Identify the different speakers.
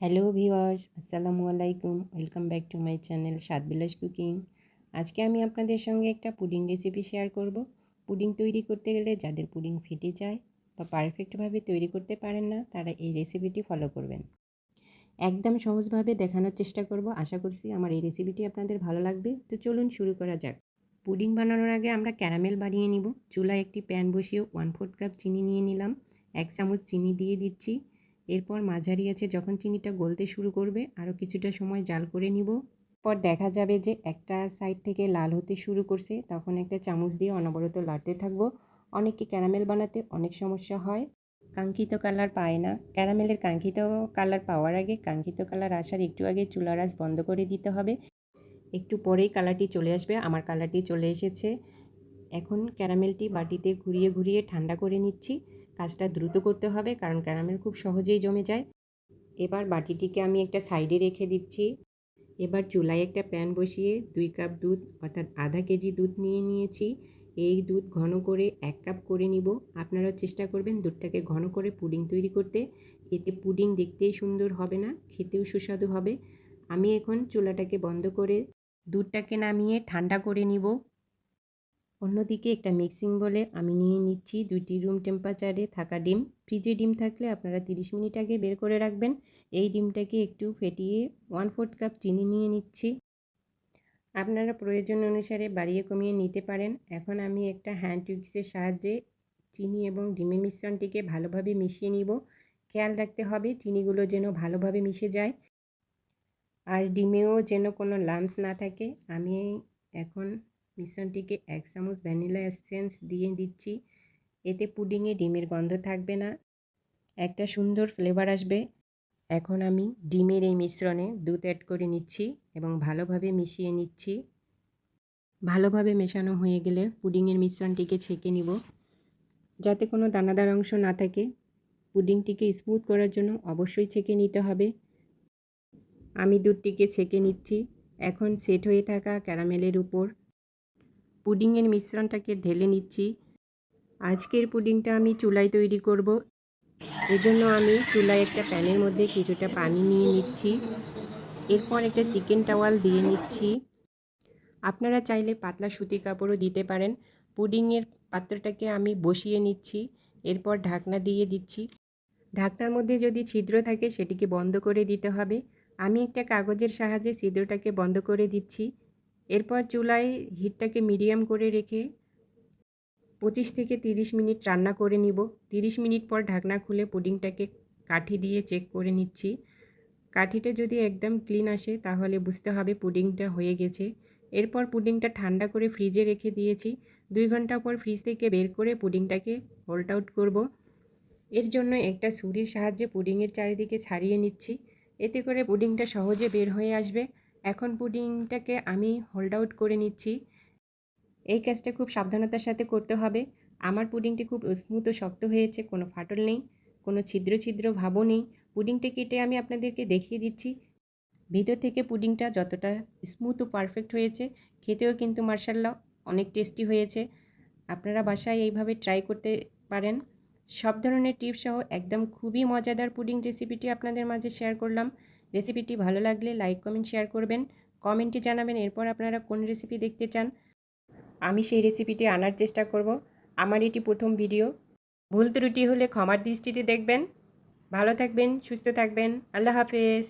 Speaker 1: Hello viewers আসসালামু আলাইকুম welcome back to my channel Swadbilas cooking আজকে আমি আপনাদের সঙ্গে একটা পুডিং রেসিপি শেয়ার করব। পুডিং তৈরি করতে গেলে যাদের পুডিং ফেটে যায় বা পারফেক্টভাবে তৈরি করতে পারেন না, তারা এই রেসিপিটি ফলো করবেন। একদম সহজভাবে দেখানোর চেষ্টা করব। আশা করছি আমার এই রেসিপিটি আপনাদের ভালো লাগবে। তো চলুন শুরু করা যাক। পুডিং বানানোর আগে আমরা ক্যারামেল বানিয়ে নিব। চুলায় একটি প্যান বসিয়ে ওয়ান ফোর্থ কাপ চিনি নিয়ে নিলাম। এক চামচ চিনি দিয়ে দিচ্ছি। এরপর মাঝারি আছে, যখন চিনিটা গলতে শুরু করবে আরও কিছুটা সময় জাল করে নিব। পর দেখা যাবে যে একটা সাইড থেকে লাল হতে শুরু করছে, তখন একটা চামচ দিয়ে অনবরত লাড়তে থাকব। অনেকে ক্যারামেল বানাতে অনেক সমস্যা হয়। কাঙ্ক্ষিত কালার পায় না। ক্যারামেলের কাঙ্ক্ষিত কালার পাওয়ার আগে কাঙ্ক্ষিত কালার আসার একটু আগে চুলার আঁচ বন্ধ করে দিতে হবে। একটু পরেই কালারটি চলে আসবে, আমার কালারটি চলে এসেছে। এখন ক্যারামেলটি বাটিতে ঘুরিয়ে ঘুরিয়ে ঠান্ডা করে নিচ্ছি। কাজটা দ্রুত করতে হবে, কারণ ক্যারামেল খুব সহজেই জমে যায়। এবার বাটিটিকে আমি একটা সাইডে রেখে দিচ্ছি। এবার চুলায় একটা প্যান বসিয়ে দুই কাপ দুধ, অর্থাৎ আধা কেজি দুধ নিয়ে নিয়েছি। এই দুধ ঘন করে এক কাপ করে নিব। আপনারা চেষ্টা করবেন দুধটাকে ঘন করে পুডিং তৈরি করতে। এতে পুডিং দেখতেই সুন্দর হবে না, খেতেও সুস্বাদু হবে। আমি এখন চুলাটাকে বন্ধ করে দুধটাকে নামিয়ে ঠান্ডা করে নিব। অন্যদিকে একটা মিক্সিং বলে আমি নিয়ে নিচ্ছি দুইটি রুম টেম্পারেচারে থাকা ডিম। ফ্রিজে ডিম থাকলে আপনারা তিরিশ মিনিট আগে বের করে রাখবেন। এই ডিমটাকে একটু ফেটিয়ে ওয়ান ফোর্থ কাপ চিনি নিয়ে নিচ্ছি। আপনারা প্রয়োজন অনুসারে বাড়িয়ে কমিয়ে নিতে পারেন। এখন আমি একটা হ্যান্ড উইক্সের সাহায্যে চিনি এবং ডিমের মিশ্রণটিকে ভালোভাবে মিশিয়ে নিব। খেয়াল রাখতে হবে চিনিগুলো যেন ভালোভাবে মিশে যায়। আর ডিমেও যেন কোনো লামস না থাকে। আমি এখন মিশ্রণটিকে এক চামচ ভ্যানিলা এসেন্স দিয়ে দিচ্ছি। এতে পুডিংয়ে ডিমের গন্ধ থাকবে না। একটা সুন্দর ফ্লেভার আসবে। এখন আমি ডিমের এই মিশ্রণে দুধ অ্যাড করে নিচ্ছি এবং ভালোভাবে মিশিয়ে নিচ্ছি। ভালোভাবে মেশানো হয়ে গেলে পুডিংয়ের মিশ্রণটিকে ছেঁকে নিব। যাতে কোনো দানাদার অংশ না থাকে, পুডিংটিকে স্মুথ করার জন্য অবশ্যই ছেঁকে নিতে হবে। আমি দুধটিকে ছেঁকে নিচ্ছি। এখন সেট হয়ে থাকা ক্যারামেলের উপর পুডিংয়ের মিশ্রণটাকে ঢেলে নিচ্ছি। আজকের পুডিংটা আমি চুলায় তৈরি করব। এজন্য আমি চুলায় একটা প্যানের মধ্যে কিছুটা পানি নিয়ে নিচ্ছি। এরপর একটা চিকেন টাওয়াল দিয়ে নিচ্ছি। আপনারা চাইলে পাতলা সুতি কাপড়ও দিতে পারেন। পুডিংয়ের পাত্রটাকে আমি বসিয়ে নিচ্ছি। এরপর ঢাকনা দিয়ে দিচ্ছি। ঢাকনার মধ্যে যদি ছিদ্র থাকে সেটিকে বন্ধ করে দিতে হবে। আমি একটা কাগজের সাহায্যে ছিদ্রটাকে বন্ধ করে দিচ্ছি। এরপর চুলায় হিটটাকে মিডিয়াম করে রেখে পঁচিশ থেকে তিরিশ মিনিট রান্না করে নিব। তিরিশ মিনিট পর ঢাকনা খুলে পুডিংটাকে কাঠি দিয়ে চেক করে নিচ্ছি। কাঠিটা যদি একদম ক্লিন আসে তাহলে বুঝতে হবে পুডিংটা হয়ে গেছে। এরপর পুডিংটা ঠান্ডা করে ফ্রিজে রেখে দিয়েছি। দুই ঘণ্টা পর ফ্রিজ থেকে বের করে পুডিংটাকে হোল্ড আউট করব। এর জন্য একটা ছুরির সাহায্যে পুডিংয়ের চারিদিকে ছাড়িয়ে নিচ্ছি। এতে করে পুডিংটা সহজে বের হয়ে আসবে। এখন পুডিংটাকে আমি হোল্ড আউট করে নিচ্ছি। এই কাজটা খুব সাবধানতার সাথে করতে হবে। আমার পুডিংটি খুব স্মুথ ও শক্ত হয়েছে, কোনো ফাটল নেই, কোনো ছিদ্র ছিদ্র ভাবও নেই। পুডিংটা কেটে আমি আপনাদেরকে দেখিয়ে দিচ্ছি। ভিতর থেকে পুডিংটা যতটা স্মুথ ও পারফেক্ট হয়েছে, খেতেও কিন্তু মার্শাল্লাহ অনেক টেস্টি হয়েছে। আপনারা বাসায় এইভাবে ট্রাই করতে পারেন। সব ধরনের টিপস সহ একদম খুবই মজাদার পুডিং রেসিপিটি আপনাদের মাঝে শেয়ার করলাম। রেসিপিটি ভালো লাগলে লাইক, কমেন্ট, শেয়ার করবেন। কমেন্টে জানাবেন এরপর আপনারা কোন রেসিপি দেখতে চান। আমি সেই রেসিপিটি আনার চেষ্টা করব। আমার এটি প্রথম ভিডিও। ভুল ত্রুটি হলে ক্ষমার দৃষ্টিটি দেখবেন। ভালো থাকবেন, সুস্থ থাকবেন। আল্লাহ হাফেজ।